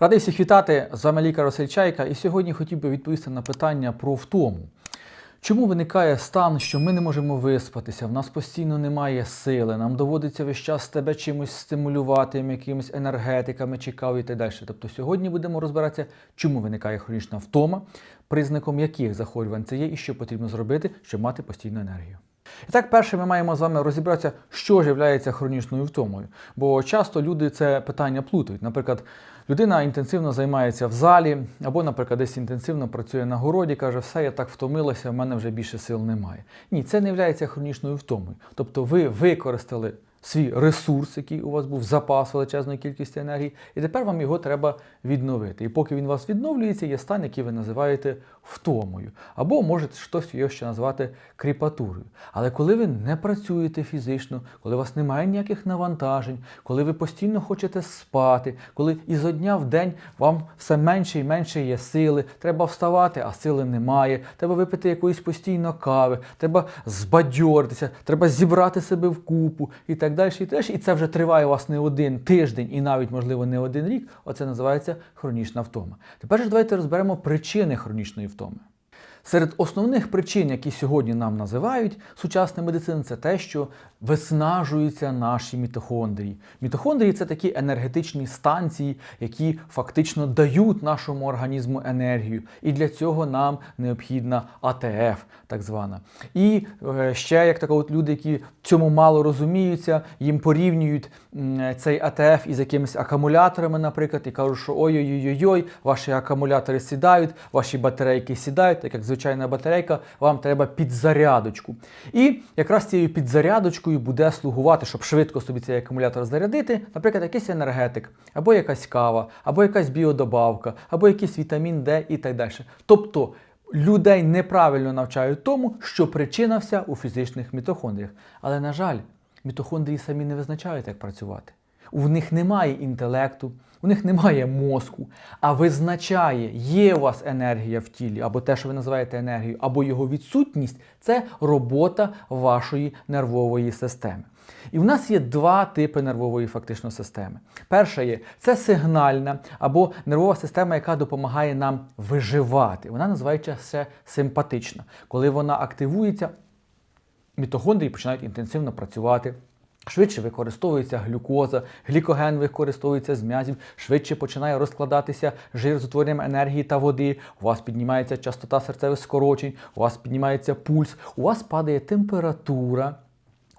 Радий всіх вітати, з вами лікар Василь Чайка, і сьогодні хотів би відповісти на питання про втому. Чому виникає стан, що ми не можемо виспатися, в нас постійно немає сили, нам доводиться весь час тебе чимось стимулювати, якимись енергетиками чи і так далі. Тобто сьогодні будемо розбиратися, чому виникає хронічна втома, признаком яких захворювань це є і що потрібно зробити, щоб мати постійну енергію. І так, перше, ми маємо з вами розібратися, що ж є хронічною втомою. Бо часто люди це питання плутають. Наприклад, людина інтенсивно займається в залі, або, наприклад, десь інтенсивно працює на городі, каже, все, я так втомилася, в мене вже більше сил немає. Ні, це не є хронічною втомою. Тобто ви використали свій ресурс, який у вас був запас величезної кількості енергії, і тепер вам його треба відновити. І поки він у вас відновлюється, є стан, який ви називаєте втомою. Або можете хтось його ще назвати кріпатурою. Але коли ви не працюєте фізично, коли у вас немає ніяких навантажень, коли ви постійно хочете спати, коли ізо дня в день вам все менше і менше є сили, треба вставати, а сили немає, треба випити якоїсь постійно кави, треба збадьоритися, треба зібрати себе в купу і так далі. І, теж. і це вже триває у вас не один тиждень і навіть, можливо, не один рік. Оце називається хронічна втома. Тепер ж давайте розберемо причини хронічної втоми. Серед основних причин, які сьогодні нам називають сучасна медицина, це те, що виснажуються наші мітохондрії. Мітохондрії це такі енергетичні станції, які фактично дають нашому організму енергію. І для цього нам необхідна АТФ, так звана. І е, ще як так от люди, які цьому мало розуміються, їм порівнюють цей АТФ із якимись акумуляторами, наприклад, і кажуть, що ой-ой-ой, ваші акумулятори сідають, ваші батарейки сідають, так як звичайна батарейка, вам треба підзарядочку. І якраз цією підзарядочкою буде слугувати, щоб швидко собі цей акумулятор зарядити, наприклад, якийсь енергетик, або якась кава, або якась біодобавка, або якийсь вітамін Д і так далі. Тобто людей неправильно навчають тому, що причина вся у фізичних мітохондріях. Але, на жаль, мітохондрії самі не визначають, як працювати. У них немає інтелекту, у них немає мозку, а визначає, є у вас енергія в тілі, або те, що ви називаєте енергією, або його відсутність це робота вашої нервової системи. І в нас є два типи нервової фактично системи. Перша є це сигнальна або нервова система, яка допомагає нам виживати. Вона називається ще симпатична. Коли вона активується, мітохондрії починають інтенсивно працювати. Швидше використовується глюкоза, глікоген використовується з м'язів, швидше починає розкладатися жир з утворенням енергії та води. У вас піднімається частота серцевих скорочень, у вас піднімається пульс, у вас падає температура.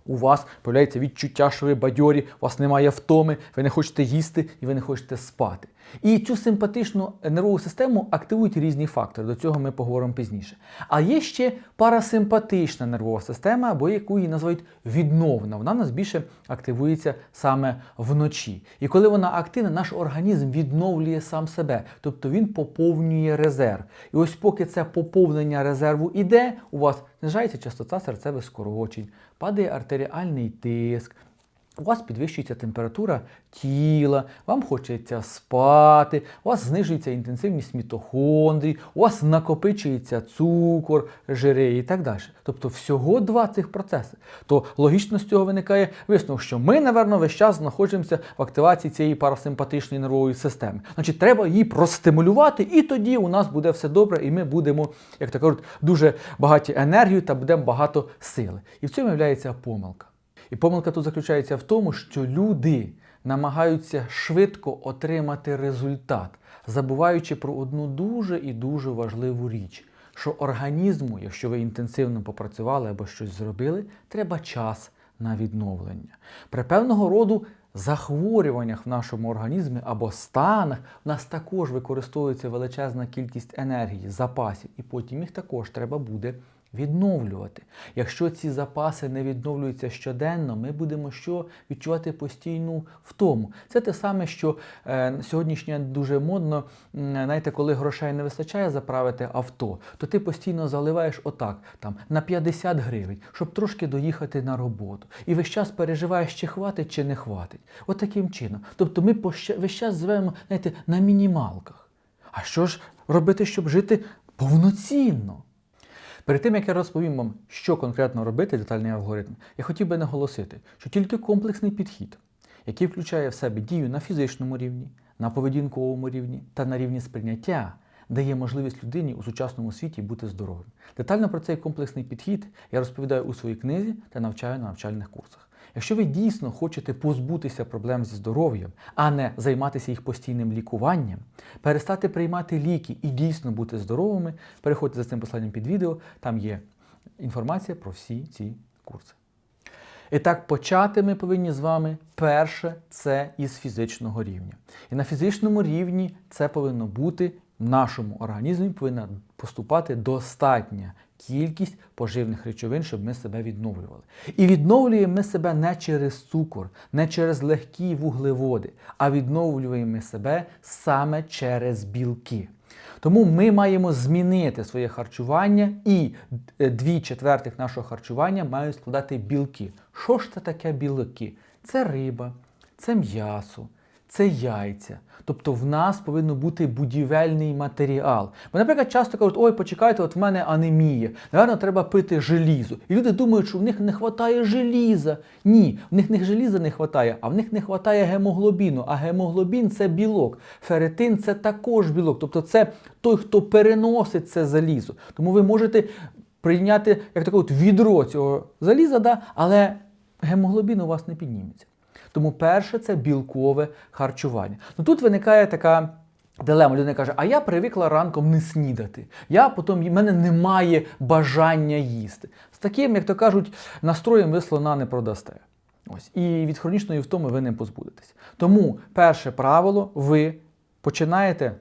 У вас появляється відчуття, що ви бадьорі, у вас немає втоми, ви не хочете їсти і ви не хочете спати. І цю симпатичну нервову систему активують різні фактори. До цього ми поговоримо пізніше. А є ще парасимпатична нервова система, або яку її називають відновна. Вона нас більше активується саме вночі. І коли вона активна, наш організм відновлює сам себе, тобто він поповнює резерв. І ось поки це поповнення резерву іде, у вас знижається частота серцевих скорочень, падає артеріальний тиск. У вас підвищується температура тіла, вам хочеться спати, у вас знижується інтенсивність мітохондрій, у вас накопичується цукор, жири і так далі. Тобто всього два цих процеси. То логічно з цього виникає висновок, що ми, напевно, весь час знаходимося в активації цієї парасимпатичної нервової системи. Значить, треба її простимулювати, і тоді у нас буде все добре, і ми будемо, як так кажуть, дуже багаті енергією та будемо багато сили. І в цьому є помилка. І помилка тут заключається в тому, що люди намагаються швидко отримати результат, забуваючи про одну дуже і дуже важливу річ, що організму, якщо ви інтенсивно попрацювали або щось зробили, треба час на відновлення. При певного роду захворюваннях в нашому організмі або станах в нас також використовується величезна кількість енергії, запасів, і потім їх також треба буде відновлювати. Якщо ці запаси не відновлюються щоденно, ми будемо що відчувати постійну втому. Це те саме, що е, сьогоднішнє дуже модно, знаєте, коли грошей не вистачає заправити авто, то ти постійно заливаєш отак, там на 50 гривень, щоб трошки доїхати на роботу. І весь час переживаєш, чи хватить, чи не хватить. От таким чином. Тобто ми весь час живемо, знаєте, на мінімалках. А що ж робити, щоб жити повноцінно? Перед тим, як я розповім вам, що конкретно робити, детальний алгоритм, я хотів би наголосити, що тільки комплексний підхід, який включає в себе дію на фізичному рівні, на поведінковому рівні та на рівні сприйняття, дає можливість людині у сучасному світі бути здоровим. Детально про цей комплексний підхід я розповідаю у своїй книзі та навчаю на навчальних курсах. Якщо ви дійсно хочете позбутися проблем зі здоров'ям, а не займатися їх постійним лікуванням, перестати приймати ліки і дійсно бути здоровими, переходьте за цим посланням під відео, там є інформація про всі ці курси. І так, почати ми повинні з вами перше це із фізичного рівня. І на фізичному рівні це повинно бути в нашому організмі повинна поступати достатня кількість поживних речовин, щоб ми себе відновлювали. І відновлюємо ми себе не через цукор, не через легкі вуглеводи, а відновлюємо ми себе саме через білки. Тому ми маємо змінити своє харчування, і е, дві четвертих нашого харчування мають складати білки. Що ж це таке білки? Це риба, це м'ясо, це яйця. Тобто в нас повинен бути будівельний матеріал. Бо, наприклад, часто кажуть, ой, почекайте, от в мене анемія. Наверно, треба пити желізо. І люди думають, що в них не вистачає желіза. Ні, в них не желіза не вистачає, а в них не вистачає гемоглобіну. А гемоглобін це білок. Феретин це також білок. Тобто це той, хто переносить це залізо. Тому ви можете прийняти як таке відро цього заліза, да, але гемоглобін у вас не підніметься. Тому перше це білкове харчування. Ну тут виникає така дилема. Людина каже, а я привикла ранком не снідати. Я потім в мене немає бажання їсти. З таким, як то кажуть, настроєм ви слона не продасте. Ось. І від хронічної втоми ви не позбудетесь. Тому перше правило, ви починаєте,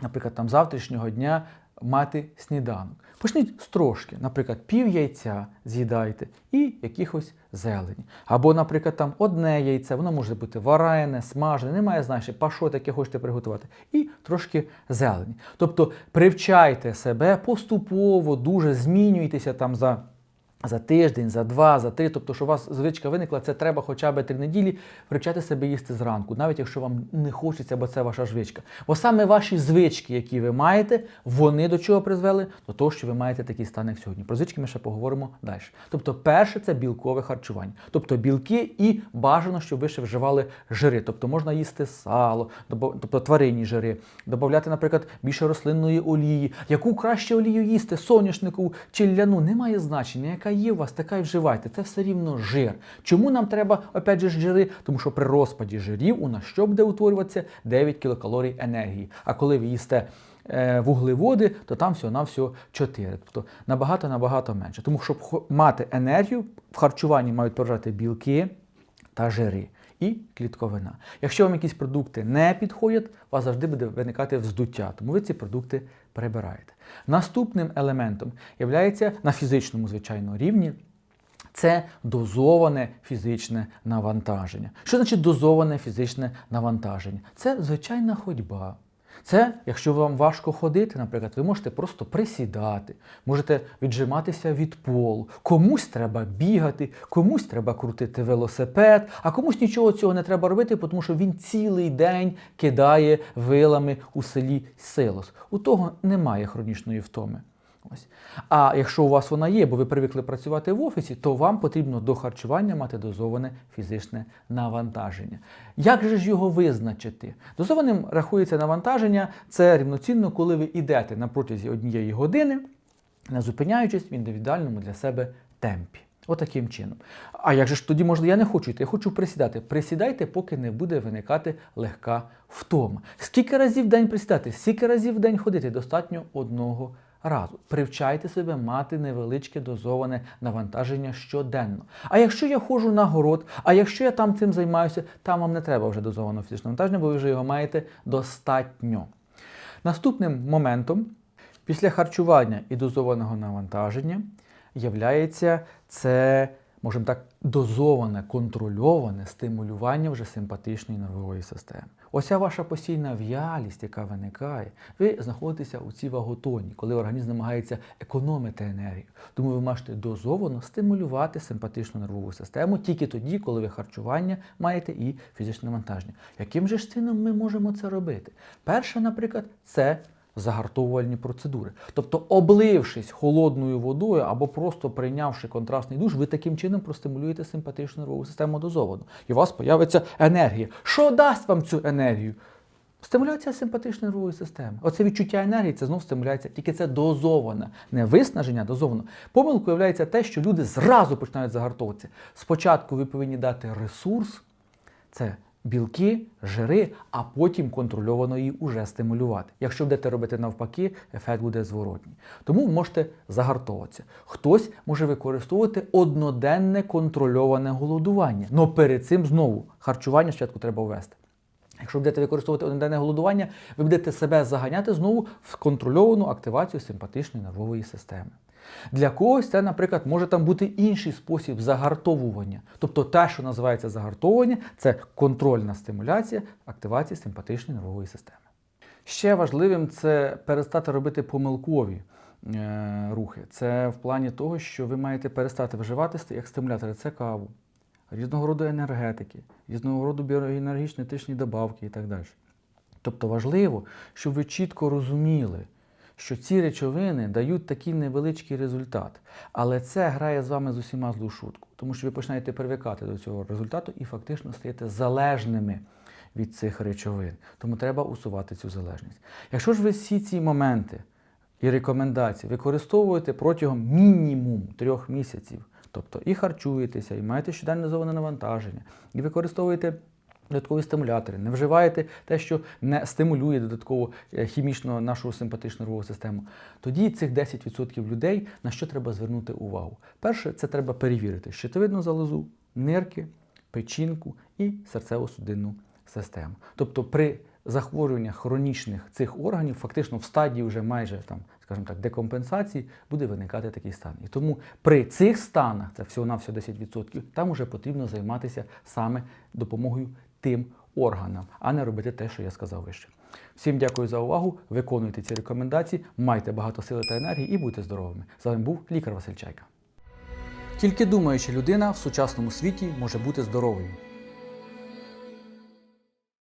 наприклад, там завтрашнього дня мати сніданок. Почніть з трошки, наприклад, пів яйця з'їдайте і якихось зелені. Або, наприклад, там одне яйце, воно може бути варене, смажене, немає значення, пашот, яке хочете приготувати, і трошки зелені. Тобто привчайте себе поступово, дуже змінюйтеся там за. За тиждень, за два, за три, тобто, що у вас звичка виникла, це треба хоча б три неділі привчати себе їсти зранку, навіть якщо вам не хочеться, бо це ваша звичка. Бо саме ваші звички, які ви маєте, вони до чого призвели? До того, що ви маєте такий стан, як сьогодні. Про звички ми ще поговоримо далі. Тобто, перше це білкове харчування, тобто білки і бажано, щоб ви ще вживали жири. Тобто можна їсти сало, тобто тваринні жири, додати, наприклад, більше рослинної олії. Яку краще олію їсти, соняшнику чи ляну, немає значення. яка є у вас, така і вживайте. Це все рівно жир. Чому нам треба, опять же, жири? Тому що при розпаді жирів у нас що буде утворюватися? 9 кілокалорій енергії. А коли ви їсте е, вуглеводи, то там всього на всього 4. Тобто набагато-набагато менше. Тому щоб мати енергію, в харчуванні мають поражати білки та жири. І клітковина. Якщо вам якісь продукти не підходять, у вас завжди буде виникати вздуття, тому ви ці продукти перебираєте. Наступним елементом є на фізичному, звичайно, рівні. Це дозоване фізичне навантаження. Що значить дозоване фізичне навантаження? Це звичайна ходьба. Це, якщо вам важко ходити, наприклад, ви можете просто присідати, можете віджиматися від полу. Комусь треба бігати, комусь треба крутити велосипед, а комусь нічого цього не треба робити, тому що він цілий день кидає вилами у селі силос. У того немає хронічної втоми. Ось. А якщо у вас вона є, бо ви привикли працювати в офісі, то вам потрібно до харчування мати дозоване фізичне навантаження. Як же ж його визначити? Дозованим рахується навантаження, це рівноцінно, коли ви йдете на протязі однієї години, не зупиняючись в індивідуальному для себе темпі. Отаким чином. А як же ж тоді можна, я не хочу йти, я хочу присідати. Присідайте, поки не буде виникати легка втома. Скільки разів в день присідати, скільки разів в день ходити, достатньо одного разу. Привчайте себе мати невеличке дозоване навантаження щоденно. А якщо я ходжу на город, а якщо я там цим займаюся, там вам не треба вже дозованого фізичного навантаження, бо ви вже його маєте достатньо. Наступним моментом після харчування і дозованого навантаження являється це можемо так, дозоване, контрольоване стимулювання вже симпатичної нервової системи. Оця ваша постійна в'ялість, яка виникає, ви знаходитеся у цій ваготоні, коли організм намагається економити енергію. Тому ви можете дозовано стимулювати симпатичну нервову систему тільки тоді, коли ви харчування маєте і фізичне навантаження. Яким же ж чином ми можемо це робити? Перше, наприклад, це загартовувальні процедури. Тобто, облившись холодною водою або просто прийнявши контрастний душ, ви таким чином простимулюєте симпатичну нервову систему дозовано. І у вас появиться енергія. Що дасть вам цю енергію? Стимуляція симпатичної нервової системи. Оце відчуття енергії це знов стимуляція, тільки це дозоване, не виснаження, дозовано. Помилкою є те, що люди зразу починають загартовуватися. Спочатку ви повинні дати ресурс, це білки, жири, а потім контрольовано її уже стимулювати. Якщо будете робити навпаки, ефект буде зворотній. Тому можете загартовуватися. Хтось може використовувати одноденне контрольоване голодування. але перед цим знову харчування спочатку треба ввести. Якщо будете використовувати одноденне голодування, ви будете себе заганяти знову в контрольовану активацію симпатичної нервової системи. Для когось це, наприклад, може там бути інший спосіб загартовування. Тобто те, що називається загартовування, це контрольна стимуляція активації симпатичної нервової системи. Ще важливим це перестати робити помилкові е, рухи. Це в плані того, що ви маєте перестати вживати як стимулятори, це каву, різного роду енергетики, різного роду біоенергічні етичні добавки і так далі. Тобто важливо, щоб ви чітко розуміли, що ці речовини дають такий невеличкий результат. Але це грає з вами з усіма злу шутку, тому що ви починаєте привикати до цього результату і фактично стаєте залежними від цих речовин. Тому треба усувати цю залежність. Якщо ж ви всі ці моменти і рекомендації використовуєте протягом мінімум трьох місяців, тобто і харчуєтеся, і маєте щоденне дозоване навантаження, і використовуєте додаткові стимулятори, не вживаєте те, що не стимулює додатково е, хімічно нашу симпатичну нервову систему, тоді цих 10% людей на що треба звернути увагу. Перше, це треба перевірити щитовидну залозу, нирки, печінку і серцево-судинну систему. Тобто при захворюваннях хронічних цих органів, фактично в стадії вже майже там, скажімо так, декомпенсації, буде виникати такий стан. І тому при цих станах, це всього-навсього 10%, там вже потрібно займатися саме допомогою тим органам, а не робити те, що я сказав вище. Всім дякую за увагу. Виконуйте ці рекомендації, майте багато сили та енергії і будьте здоровими. З вами був лікар Василь Чайка. Тільки думаюча людина в сучасному світі може бути здоровою.